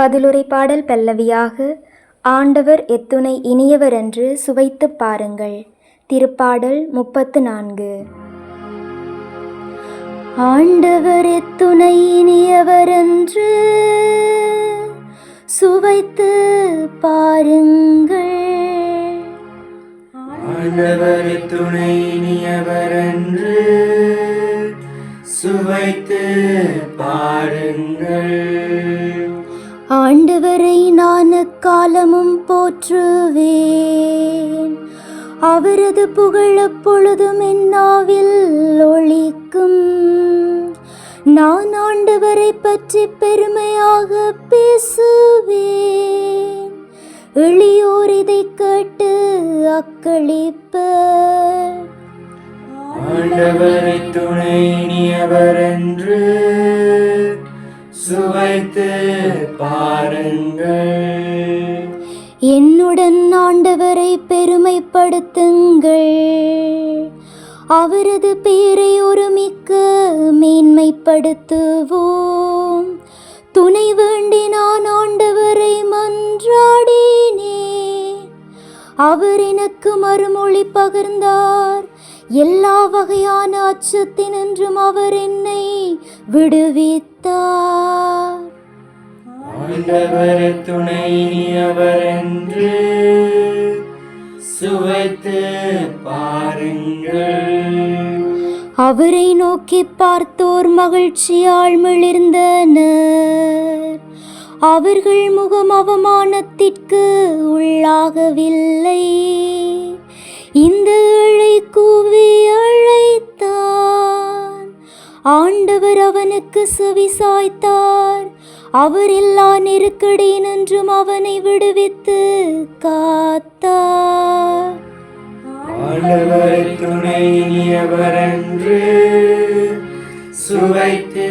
பதிலுரை பாடல் பல்லவியாக ஆண்டவர் எத்துணை இனியவரென்று சுவைத்துப் பாருங்கள். திருப்பாடல் முப்பத்து நான்கு ஆண்டவர் எத்துணை இனியவரென்று சுவைத்து பாருங்கள். ஆண்டவர் துணை இனியவரென்று சுவைத்து பாருங்கள். ஆண்டவரை நான் காலமும் போற்றுவேன். அவரது புகழ் எப்பொழுதும் என்னாவில் ஒழிக்கும். நான் ஆண்டவரை பற்றி பெருமையாக பேசுவேன். எளியோர் இதை கேட்டு அக்களிப்பர். ஆண்டவரை துணை இனியவரென்று சுவைத்து பாருங்கள். என்னுடன் ஆண்டவரை பெருமைப்படுத்துங்கள். அவரது பெயரை ஒருமிக்க மேன்மைப்படுத்துவோம். துணை வேண்டி நான் ஆண்டவரை மன்றாடினே. அவர் எனக்கு மறுமொழி பகிர்ந்தார். எல்லா வகையான அச்சத்தினின்றும் அவர் என்னை விடுவித்தார். ஆண்டவர் துணை இனியவரென்று சுவைத்து பாருங்கள். அவரை நோக்கி பார்த்தோர் மகிழ்ச்சியால் மிளிர்ந்தனர். அவர்கள் முகம் அவமானத்திற்கு உள்ளாகவில்லை. ஆண்டவர் அவனுக்கு செவிசாய்த்தார். அவர் எல்லா நெருக்கடியினின்றும் அவனை விடுவித்து காத்தார். ஆண்டவர் துணை இனியவரென்று சுவைத்து